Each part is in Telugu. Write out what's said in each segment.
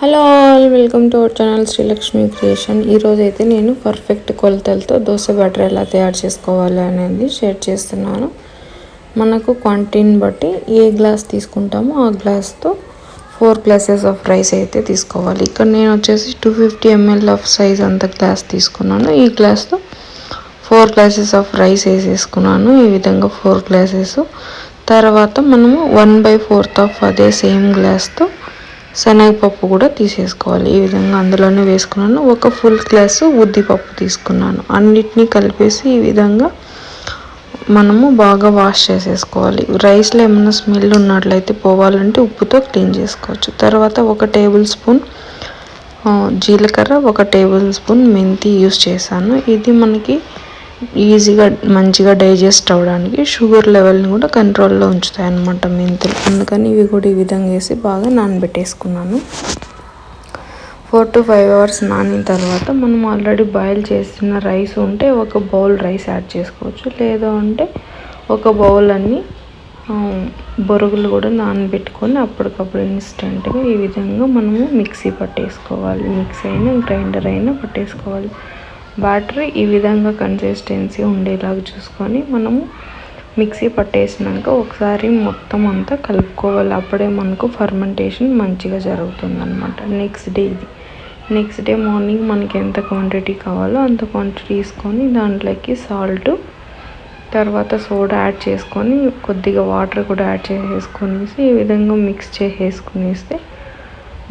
Hello all welcome to our channel Srilakshmi creation. ఈరోజు అయితే నేను పర్ఫెక్ట్ కొలతలతో దోశ బ్యాటర్ ఎలా తయారు చేసుకోవాలి అనేది షేర్ చేస్తున్నాను. మనకు క్వాంటిటీని బట్టి ఏ గ్లాస్ తీసుకుంటామో ఆ గ్లాస్తో ఫోర్ గ్లాసెస్ ఆఫ్ రైస్ అయితే తీసుకోవాలి. ఇక్కడ నేను వచ్చేసి two fifty ml of size అంత గ్లాస్ తీసుకున్నాను. ఈ గ్లాస్తో ఫోర్ గ్లాసెస్ ఆఫ్ రైస్ వేసేసుకున్నాను. ఈ విధంగా ఫోర్ గ్లాసెస్ తర్వాత మనము వన్ బై ఫోర్త్ ఆఫ్ అదే సేమ్ గ్లాస్తో శనగపప్పు కూడా తీసేసుకోవాలి. ఈ విధంగా అందులోనే వేసుకున్నాను. ఒక ఫుల్ గ్లాసు ఉద్దిపప్పు తీసుకున్నాను. అన్నిటినీ కలిపేసి ఈ విధంగా మనము బాగా వాష్ చేసేసుకోవాలి. రైస్లో ఏమైనా స్మెల్ ఉన్నట్లయితే పోవాలంటే ఉప్పుతో క్లీన్ చేసుకోవచ్చు. తర్వాత ఒక టేబుల్ స్పూన్ జీలకర్ర ఒక టేబుల్ స్పూన్ మెంతి యూస్ చేశాను. ఇది మనకి ఈజీగా మంచిగా డైజెస్ట్ అవ్వడానికి షుగర్ లెవెల్ని కూడా కంట్రోల్లో ఉంచుతాయి అన్నమాట మెంతులు. అందుకని ఇవి కూడా ఈ విధంగా వేసి బాగా నానబెట్టేసుకున్నాను. ఫోర్ టు ఫైవ్ అవర్స్ నానిన తర్వాత మనం ఆల్రెడీ బాయిల్ చేసిన రైస్ ఉంటే ఒక బౌల్ రైస్ యాడ్ చేసుకోవచ్చు. లేదా అంటే ఒక బౌల్ అన్ని బొరుగులు కూడా నానబెట్టుకొని అప్పటికప్పుడు ఇన్స్టెంట్గా ఈ విధంగా మనము మిక్సీ పట్టేసుకోవాలి. మిక్సీ అయినా గ్రైండర్ అయినా పట్టేసుకోవాలి. బ్యాటరీ ఈ విధంగా కన్సిస్టెన్సీ ఉండేలాగా చూసుకొని మనము మిక్సీ పట్టేసినాక ఒకసారి మొత్తం అంతా కలుపుకోవాలి. అప్పుడే మనకు ఫర్మెంటేషన్ మంచిగా జరుగుతుందనమాట నెక్స్ట్ డే ఇది. నెక్స్ట్ డే మార్నింగ్ మనకి ఎంత క్వాంటిటీ కావాలో అంత క్వాంటిటీ తీసుకొని దాంట్లోకి సాల్ట్ తర్వాత సోడా యాడ్ చేసుకొని కొద్దిగా వాటర్ కూడా యాడ్ చేసేసుకొనేసి ఈ విధంగా మిక్స్ చేసేసుకునేస్తే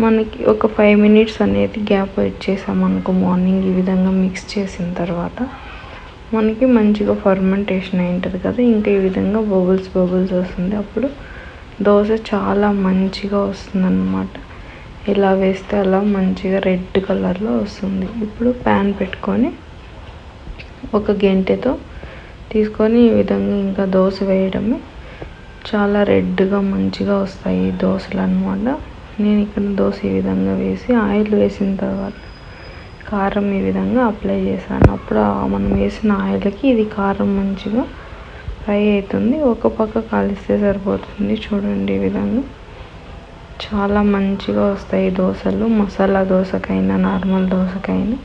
మనకి ఒక ఫైవ్ మినిట్స్ అనేది గ్యాప్ ఇచ్చేసామనుకో మార్నింగ్ ఈ విధంగా మిక్స్ చేసిన తర్వాత మనకి మంచిగా ఫర్మెంటేషన్ అయి ఉంటుంది కదా. ఇంకా ఈ విధంగా బబుల్స్ బబుల్స్ వస్తుంది. అప్పుడు దోశ చాలా మంచిగా వస్తుందన్నమాట. ఇలా వేస్తే అలా మంచిగా రెడ్ కలర్లో వస్తుంది. ఇప్పుడు ప్యాన్ పెట్టుకొని ఒక గెంటెతో తీసుకొని ఈ విధంగా ఇంకా దోశ వేయడమే చాలా రెడ్గా మంచిగా వస్తాయి దోశలు అనమాట నేను ఇక్కడ దోశ ఈ విధంగా వేసి ఆయిల్ వేసిన తర్వాత కారం ఈ విధంగా అప్లై చేశాను. అప్పుడు మనం వేసిన ఆయిల్కి ఇది కారం మంచిగా ఫ్రై అవుతుంది. ఒక పక్క కాలిస్తే సరిపోతుంది. చూడండి ఈ విధంగా చాలా మంచిగా వస్తాయి దోశలు. మసాలా దోశకైనా నార్మల్ దోశకైనా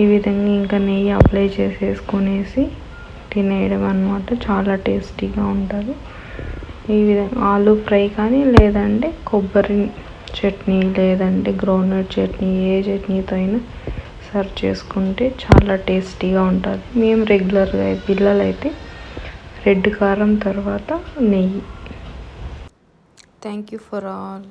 ఈ విధంగా ఇంకా నెయ్యి అప్లై చేసేసుకునేసి తినేయడం అనమాట చాలా టేస్టీగా ఉంటుంది. ఈ విధంగా ఆలు ఫ్రై కానీ లేదంటే కొబ్బరి చట్నీ లేదంటే గ్రౌండ్నట్ చట్నీ ఏ చట్నీతో అయినా సర్వ్ చేసుకుంటే చాలా టేస్టీగా ఉంటుంది. మేము రెగ్యులర్గా పిల్లలైతే రెడ్ కారం తర్వాత నెయ్యి. Thank you for all